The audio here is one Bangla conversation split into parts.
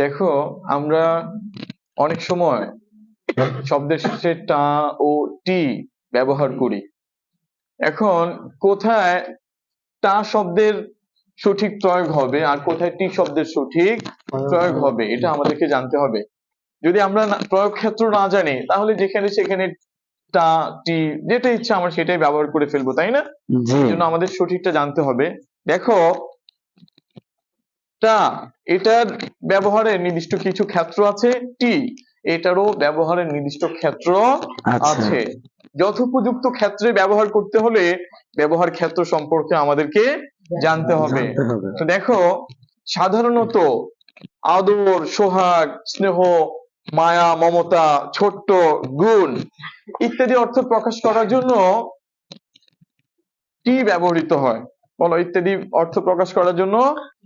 দেখো আমরা অনেক সময় শব্দের শেষে টা ও টি ব্যবহার করি। এখন কোথায় টা শব্দের সঠিক প্রয়োগ হবে আর কোথায় টি শব্দের সঠিক প্রয়োগ হবে এটা আমাদেরকে জানতে হবে। যদি আমরা প্রয়োগ ক্ষেত্র না জানি তাহলে যেখানে সেখানে টা টি যেটা ইচ্ছা আমরা সেটাই ব্যবহার করে ফেলব তাই না? জন্য আমাদের সঠিকটা জানতে হবে। দেখো টা এটার ব্যবহারের নির্দিষ্ট কিছু ক্ষেত্র আছে? টি এটারও ব্যবহারের নির্দিষ্ট ক্ষেত্র আচ্ছা। আছে। যথোপযুক্ত ক্ষেত্রে ব্যবহার করতে হলে ব্যবহার ক্ষেত্র সম্পর্কে আমাদেরকে জানতে হবে। জানতে হবে। তো দেখো সাধারণত আদর সোহাগ স্নেহ মায়া মমতা ছোট্ট গুণ ইত্যাদি অর্থ প্রকাশ করার জন্য টি ব্যবহৃত হয়। বলো ইত্যাদি অর্থ প্রকাশ করার জন্য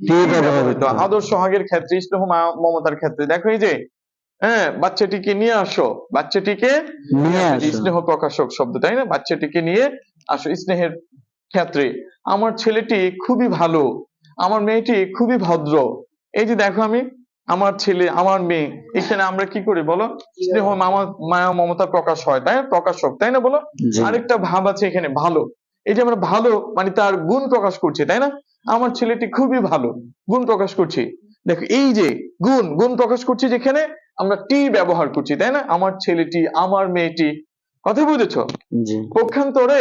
টি ব্যবহৃত হয়। আদর ক্ষেত্রে স্নেহ মমতার ক্ষেত্রে। দেখো এই যে হ্যাঁ বাচ্চাটিকে নিয়ে আসো। বাচ্চাটিকে স্নেহ প্রকাশক শব্দ তাই না? বাচ্চাটিকে নিয়ে আসো স্নেহের ক্ষেত্রে। আমার ছেলেটি খুবই ভালো। আমার মেয়েটি খুবই ভদ্র। এই যে দেখো আমি আমার ছেলে আমার মেয়ে এখানে আমরা কি করি বলো? স্নেহ মামা মায়া মমতা প্রকাশ হয় তাই না? প্রকাশক তাই না বলো? আরেকটা ভাব আছে এখানে ভালো। এই যে আমরা ভালো মানে তার গুণ প্রকাশ করছি তাই না? আমার ছেলেটি খুবই ভালো গুণ প্রকাশ করছি। দেখো এই যে গুণ গুণ প্রকাশ করছি যেখানে আমরা টি ব্যবহার করছি তাই না? আমার ছেলেটি আমার মেয়েটি কথা বুঝেছ? পক্ষান্তরে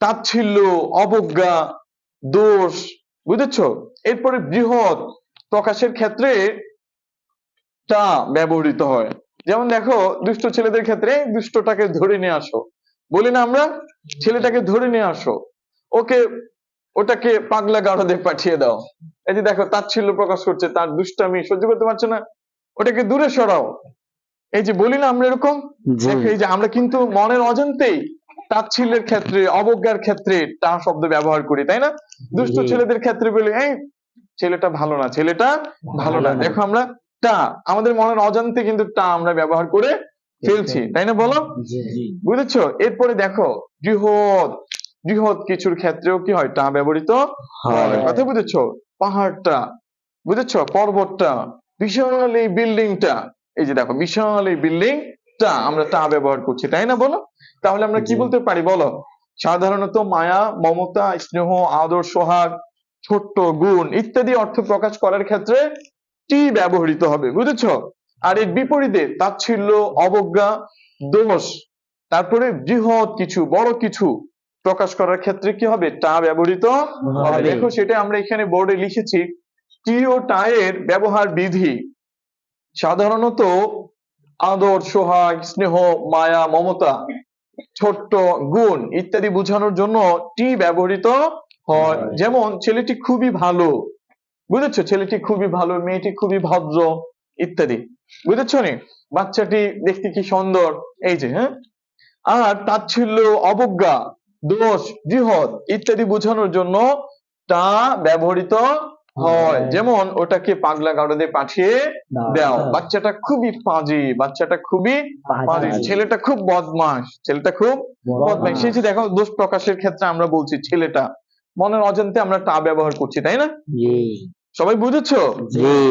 তাচ্ছিল্য অবজ্ঞা দোষ বুঝেছ? এরপরে বৃহৎ প্রকাশের ক্ষেত্রে টা ব্যবহৃত হয়। যেমন দেখো দুষ্ট ছেলেদের ক্ষেত্রে দুষ্টটাকে ধরে নিয়ে আসো। বলি না আমরা? ছেলেটাকে ধরে নিয়ে আসো। ওকে ওটাকে পাগলা গাড়াতে পাঠিয়ে দাও। এই যে দেখো তাচ্ছিল্য প্রকাশ করছে তার দুষ্টামি সহ্য করতে পারছে না। ওটাকে দূরে সরাও। এই যে বলি না আমরা এরকম? এই যে আমরা কিন্তু মনের অজান্তেই তাচ্ছিল্যের ক্ষেত্রে অবজ্ঞার ক্ষেত্রে টা শব্দ ব্যবহার করি তাই না? দুষ্ট ছেলেদের ক্ষেত্রে বলি এই ছেলেটা ভালো না ছেলেটা ভালো না। ভালো না। দেখো আমরা টা আমাদের মনের অজান্তে কিন্তু টা আমরা ব্যবহার করে ফেলছি তাই না বলো? বুঝেছ? এরপরে দেখো বৃহৎ বৃহৎ কিছুর ক্ষেত্রেও কি হয়? টা ব্যবহৃত হয়। কথা বুঝেছ? পাহাড়টা বুঝেছ? পর্বতটা বিশাল এই বিল্ডিংটা এই যে দেখো বিশাল এই বিল্ডিংটা আমরা টা ব্যবহার করছি তাই না বলো? তাহলে আমরা কি বলতে পারি বলো? সাধারণত মায়া মমতা স্নেহ আদর সোহাগ ছোট্ট গুণ ইত্যাদি অর্থ প্রকাশ করার ক্ষেত্রে টি ব্যবহৃত হবে বুঝেছ? আর এর বিপরীতে তাচ্ছিল্য অবজ্ঞা দোষ তারপরে বৃহৎ কিছু বড় কিছু প্রকাশ করার ক্ষেত্রে কি হবে? টা ব্যবহৃত। দেখো সেটা আমরা এখানে বোর্ডে লিখেছি টি ও টায়ের ব্যবহার বিধি। সাধারণত আদর সোহাগ স্নেহ মায়া মমতা ছোট্ট গুণ ইত্যাদি বোঝানোর জন্য টি ব্যবহৃত হয়। হয়। যেমন ছেলেটি খুবই ভালো বুঝেছ? ছেলেটি খুবই ভালো মেয়েটি খুবই ভদ্র ইত্যাদি। বুঝেছ নি? বাচ্চাটি দেখতে কি সুন্দর? এই যে হ্যাঁ? আর তাচ্ছিল্য অবজ্ঞা দোষ বৃহৎ ইত্যাদি বোঝানোর জন্য তা ব্যবহৃত হয়। হয়। যেমন ওটাকে পাগলা গাড়োতে পাঠিয়ে দাও। বাচ্চাটা খুবই পাজি বাচ্চাটা খুবই পাজি। ছেলেটা খুব বদমাস ছেলেটা খুব বদমাস সেই যে দেখো দোষ প্রকাশের ক্ষেত্রে আমরা বলছি ছেলেটা। মনের অজান্তে আমরা তা ব্যবহার করছি তাই না? সবাই বুঝেছ?